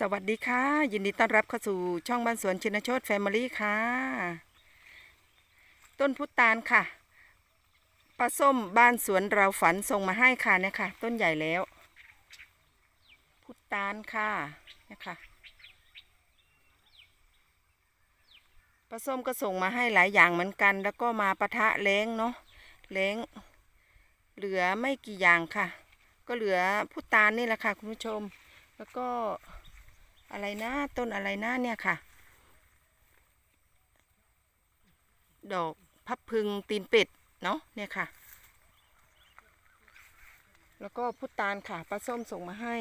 สวัสดีค่ะ ยินดีต้อนรับเข้าสู่ช่องบ้านสวนชินโชตแฟมิลี่ค่ะ ต้นพุตานค่ะปลาส้มบ้านสวนเราฝันส่งมาให้ค่ะเนี่ยค่ะ ต้นใหญ่แล้ว พุตานค่ะเนี่ยค่ะปลาส้มก็ส่งมาให้หลายอย่างเหมือนกัน แล้วก็มาปะทะแล้งเนาะแล้ง เหลือไม่กี่อย่างค่ะ ก็เหลือพุตานนี่แหละค่ะ คุณผู้ชม แล้วก็ อะไรนะต้นอะไรนะเนี่ยค่ะ ดอกพับพึงตีนเป็ดเนาะเนี่ยค่ะ แล้วก็พุตานค่ะปลาส้มส่งมาให้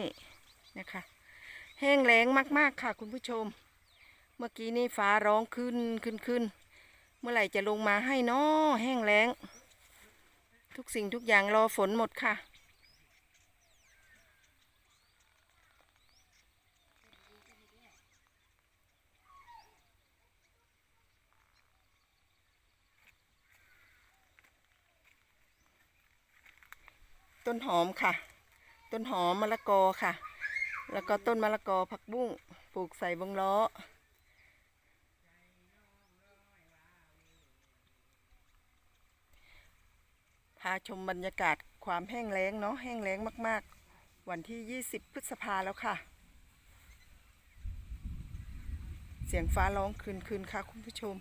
นะคะ แห้งแล้งมาก ๆค่ะ คุณผู้ชม เมื่อกี้นี่ฟ้าร้องขึ้นขึ้นขึ้นเมื่อไหร่จะลงมาให้เนาะแห้งแล้ง ทุกสิ่งทุกอย่างรอฝนหมดค่ะ ต้นหอมค่ะ ต้นหอมมะละกอค่ะ แล้วก็ต้นมะละกอผักบุ้งปลูกใส่วงล้อ พาชมบรรยากาศความแห้งแล้งเนาะแห้งแล้งมาก ๆ วันที่ 20 พฤษภาแล้วค่ะ เสียงฟ้าร้องคืนคืนค่ะคุณผู้ชม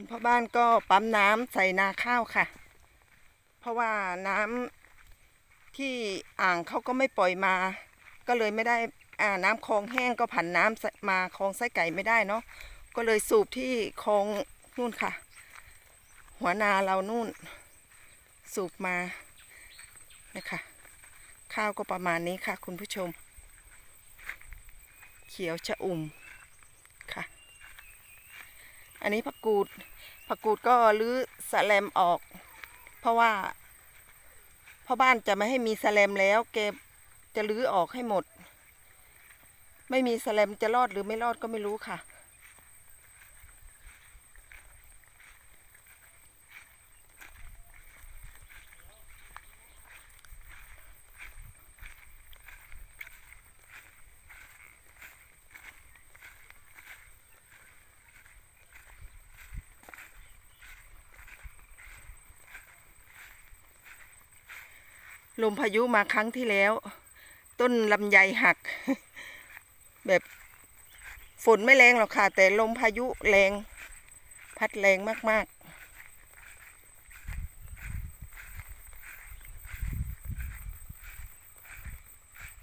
คุณพ่อบ้านก็ปั๊มน้ำใส่นาข้าวค่ะ เพราะว่าน้ำที่อ่างเขาก็ไม่ปล่อยมา ก็เลยไม่ได้อ่าน้ำคลองแห้งก็ผันน้ำมาคลองไส้ไก่ไม่ได้เนาะก็เลยสูบที่คลองนู่นค่ะ หัวนาเรานู่น สูบมานะคะข้าวก็ประมาณนี้ค่ะ คุณผู้ชม เขียวชะอุ่มค่ะ อันนี้ผักกูด ผักกูดก็รื้อสแลมออก เพราะว่าพ่อบ้านจะไม่ให้มีสแลมแล้วเกจะรื้อออกให้หมด ไม่มีสแลมจะรอดหรือไม่รอดก็ไม่รู้ค่ะ ลมพายุมาครั้งที่แล้ว ต้นลำไยหัก แบบฝนไม่แรงหรอกค่ะ แต่ลมพายุแรง พัดแรงมาก ๆ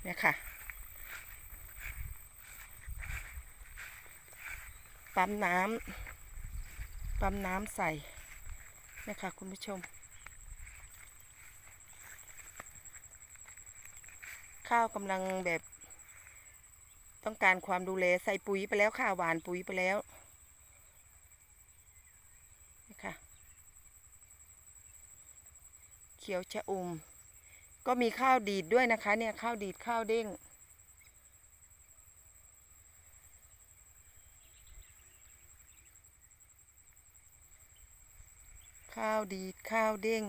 เนี่ยค่ะ ปั๊มน้ำ ปั๊มน้ำใส่เนี่ยค่ะคุณผู้ชม ข้าวกำลังแบบต้องการความดูแลใส่ปุ๋ยไปแล้วค่ะหวานปุ๋ยไปแล้วนี่ค่ะเขียวชะอุ่มก็มีข้าวดีดด้วยนะคะ เนี่ยข้าวดีดข้าวเด้งข้าวดีดข้าวเด้ง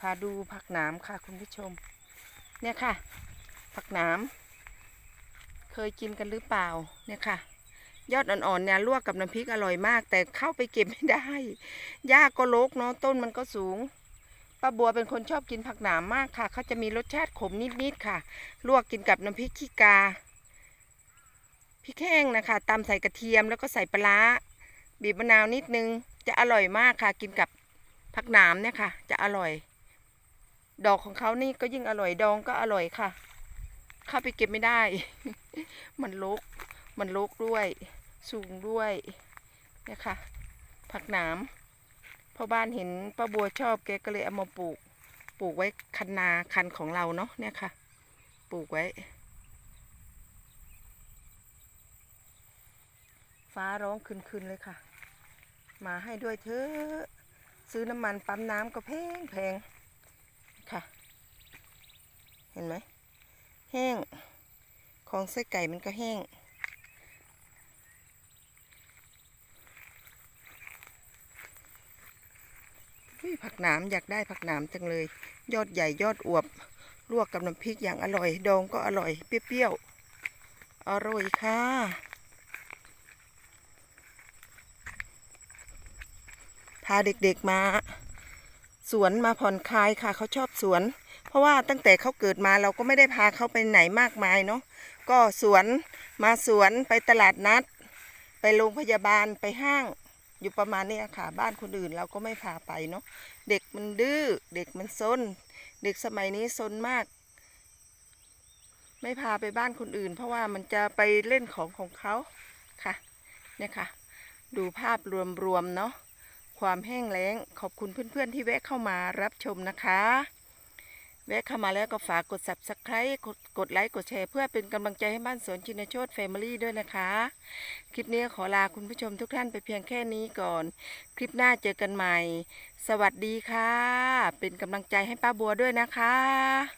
พาดูผักหนามค่ะคุณผู้ชม เนี่ยค่ะ ผักหนามเคยกินกันหรือเปล่าเนี่ยค่ะ ยอดอ่อนๆเนี่ยลวกกับน้ำพริกอร่อยมาก แต่เข้าไปเก็บไม่ได้หญ้าก็รกเนาะต้นมันก็สูงป้าบัวเป็นคนชอบกินผักหนามมากค่ะ เขาจะมีรสชาติขมนิดๆค่ะ ลวกกินกับน้ำพริกขี้กาพริกแห้งนะคะตำใส่กระเทียมแล้วก็ใส่ปลาบีบมะนาวนิดนึง จะอร่อยมากค่ะ กินกับผักหนามเนี่ยค่ะ จะอร่อย ดอกของเขานี่ก็ยิ่งอร่อยดองก็อร่อยค่ะ ข้าไปเก็บไม่ได้ มันลก มันลกด้วย สูงด้วยเนี่ยค่ะ ผักหนามพ่อบ้านเห็นป้าบัวชอบแกก็เลยเอามาปลูก ปลูกไว้คันนาคันของเราเนาะเนี่ยค่ะ ปลูกไว้ ฟ้าร้องคืนๆเลยค่ะ มาให้ด้วยเถอะซื้อน้ำมันปั๊มน้ำก็แพงแพง เห็นไหม แห้ง ของไส้ไก่มันก็แห้ง ผักหนามอยากได้ผักหนามจังเลย ยอดใหญ่ยอดอวบ ลวกกับน้ำพริกอย่างอร่อย ดองก็อร่อย เปรี้ยวๆ อร่อยค่ะพาเด็กๆมา สวนมาผ่อนคลายค่ะ เขาชอบสวน เพราะว่าตั้งแต่เขาเกิดมาเราก็ไม่ได้พาเขาไปไหนมากมายเนาะก็สวนมาสวนไปตลาดนัด ไปโรงพยาบาลไปห้าง อยู่ประมาณนี้ค่ะ บ้านคนอื่นเราก็ไม่พาไปเนาะเด็กมันดื้อเด็กมันซนเด็กสมัยนี้ซนมาก ไม่พาไปบ้านคนอื่น เพราะว่ามันจะไปเล่นของของเขาค่ะเนี่ยค่ะ ดูภาพรวมๆเนาะ ความแห้งแล้ง ขอบคุณเพื่อนๆที่แวะเข้ามารับชมนะคะ แวะเข้ามาแล้วก็ฝากกด subscribe กดกดไลค์กดแชร์เพื่อเป็นกำลังใจให้บ้านสวนชินโชตแฟมิลี่ด้วยนะคะ คลิปนี้ขอลาคุณผู้ชมทุกท่านไปเพียงแค่นี้ก่อน คลิปหน้าเจอกันใหม่ สวัสดีค่ะ เป็นกำลังใจให้ป้าบัวด้วยนะคะ